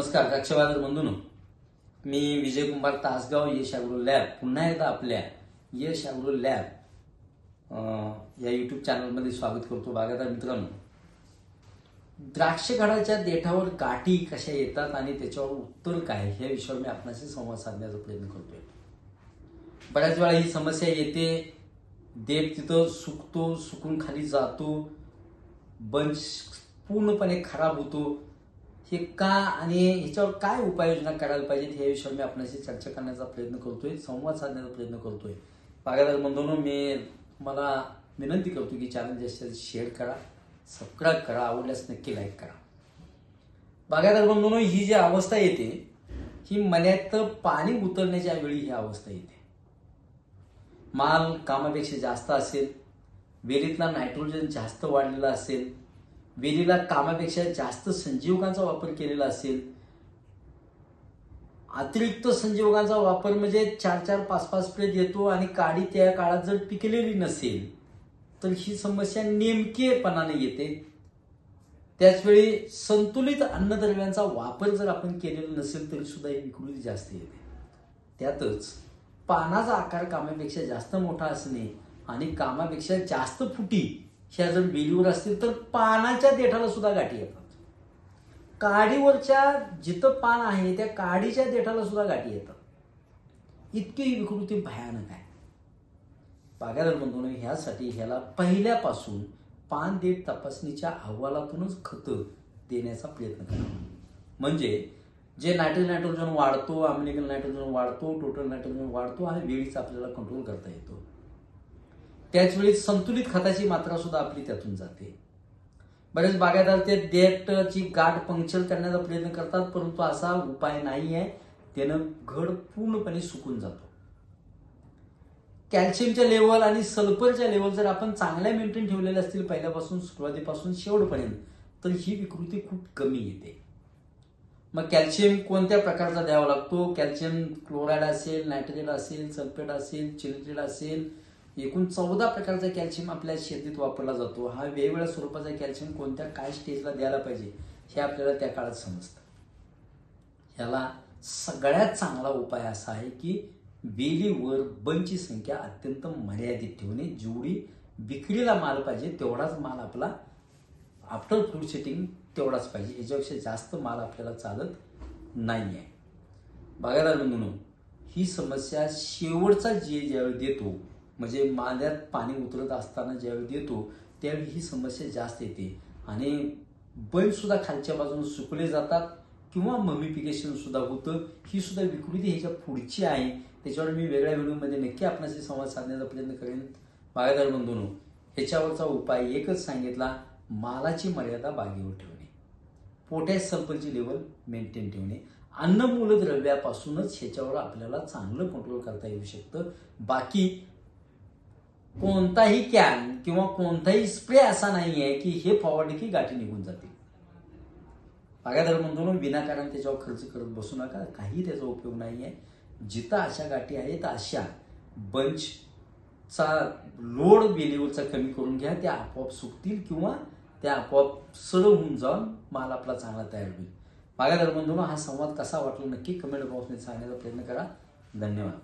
द्राक्ष कक्षवादर बंधून. मी विजय कुमार तासगाव यश ॲग्रो लॅब. पुन्हा एकदा आपल्या यश ॲग्रो लॅब या यूट्यूब चॅनलमध्ये स्वागत करतो. बागायतदार मित्रांनो द्राक्षगडाच्या देठावर गाठी कशा येतात आणि त्याच्यावर उत्तर काय ह्या विषयावर मी आपणाशी संवाद साधण्याचा प्रयत्न करतोय. बऱ्याच वेळा ही समस्या येते. देठ तिथं सुकतो सुकून खाली जातो. बंच पूर्णपणे खराब होतो. हे का आणि ह्याच्यावर काय उपाययोजना करायला पाहिजेत ह्या विषयावर मी आपल्याशी चर्चा करण्याचा प्रयत्न करतोय संवाद साधण्याचा प्रयत्न करतोय. बागायदार बंधून मी मला विनंती करतो की चॅनल जास्त शेअर करा सबस्क्राईब करा आवडल्यास नक्की लाईक करा. बागायदार बंधून ही जी अवस्था येते ही मन्यात पाणी उतरण्याच्या वेळी ही अवस्था येते. माल कामापेक्षा जास्त असेल वेलीतला नायट्रोजन जास्त वाढलेला असेल वेलीला कामापेक्षा जास्त संजीवकांचा वापर केलेला असेल. अतिरिक्त संजीवकांचा वापर म्हणजे चार चार पाच पाच स्प्रे देतो आणि काडी त्या काळात जर पिकलेली नसेल तर ही समस्या नेमकेपणाने येते. त्याचवेळी संतुलित अन्नद्रव्यांचा वापर जर आपण केलेला नसेल तरी सुद्धा ही विकृती जास्त येते. त्यातच पानाचा आकार कामापेक्षा जास्त मोठा असणे आणि कामापेक्षा जास्त फुटी ह्या जर वेलीवर असतील तर पानाच्या देठाला सुद्धा गाठी येतात. काडीवरच्या जिथं पान आहे त्या काडीच्या देठाला सुद्धा गाठी येतात. इतकी ही विकृती भयानक आहे. बागायदार बंधूंनो ह्यासाठी ह्याला पहिल्यापासून पान देठ तपासणीच्या अहवालातूनच खतं देण्याचा प्रयत्न करा. म्हणजे जे नायट्रोजन नायट्रोजन वाढतो अमेरिकन नायट्रोजन वाढतो टोटल नायट्रोजन वाढतो आणि वेळीच आपल्याला कंट्रोल करता येतो. त्याचवेळी संतुलित खताची मात्रा सुद्धा आपली त्यातून जाते. बरेच बागायतदार ते देठची गाठ पंक्चर करण्याचा प्रयत्न करतात परंतु असा उपाय नाही आहे त्यानं घड पूर्णपणे सुकून जातो. कॅल्शियमच्या लेवल आणि सल्फरच्या लेवल जर आपण चांगल्या मेंटेन ठेवलेल्या असतील पहिल्यापासून सुरुवातीपासून शेवटपर्यंत तर ही विकृती खूप कमी येते. मग कॅल्शियम कोणत्या प्रकारचा द्यावा लागतो? कॅल्शियम क्लोराईड असेल नायट्रेट असेल सल्फेट असेल चिलिट्रेट असेल एकूण चौदा प्रकारचा कॅल्शियम आपल्या शेतीत वापरला जातो. हा वेगवेगळ्या स्वरूपाचा कॅल्शियम कोणत्या काय स्टेजला द्यायला पाहिजे हे आपल्याला त्या काळात समजतं. ह्याला सगळ्यात चांगला उपाय असा आहे की वेलीवर बंची संख्या अत्यंत मर्यादित ठेवणे. जेवढी विक्रीला माल पाहिजे तेवढाच माल आपला आफ्टर फ्रूट सेटिंग तेवढाच पाहिजे. याच्यापेक्षा जास्त माल आपल्याला चालत नाही आहे बघायला म्हणून ही समस्या शेवटचा जे ज्यावेळी देतो म्हणजे माल्यात पाणी उतरत असताना ज्यावेळी देतो त्यावेळी ही समस्या जास्त येते. आणि बैलसुद्धा खालच्या बाजूने सुकले जातात किंवा मम्मीफिकेशन सुद्धा होतं. ही सुद्धा विकृती ह्याच्या पुढची आहे. त्याच्यावर मी वेगळ्या व्हिडिओमध्ये नक्की आपणाशी संवाद साधण्याचा प्रयत्न करेन. बागायदार बंधून ह्याच्यावरचा उपाय एकच सांगितला मालाची मर्यादा बागेवर ठेवणे. पोटॅश सल्फरची लेवल मेंटेन ठेवणे. अन्न मूलद्रव्यापासूनच ह्याच्यावर आपल्याला चांगलं कंट्रोल करता येऊ शकतं. बाकी कोणताही कॅन किंवा कोणताही स्प्रे असा नाही आहे की हे फवारणी की गाठी निघून जातील. बागायदार म्हणतो विनाकारण त्याच्यावर खर्च करत बसू नका. काही त्याचा उपयोग नाही आहे जिथं अशा गाठी आहेत अशा बंचचा लोड वेलीवरचा कमी करून घ्या. त्या आपोआप सुकतील किंवा त्या आपोआप सरळ होऊन जाऊन माल आपला चांगला तयार होईल. बागायदार बंधूंनो हा संवाद कसा वाटला नक्की कमेंट बॉक्समध्ये सांगण्याचा प्रयत्न करा. धन्यवाद.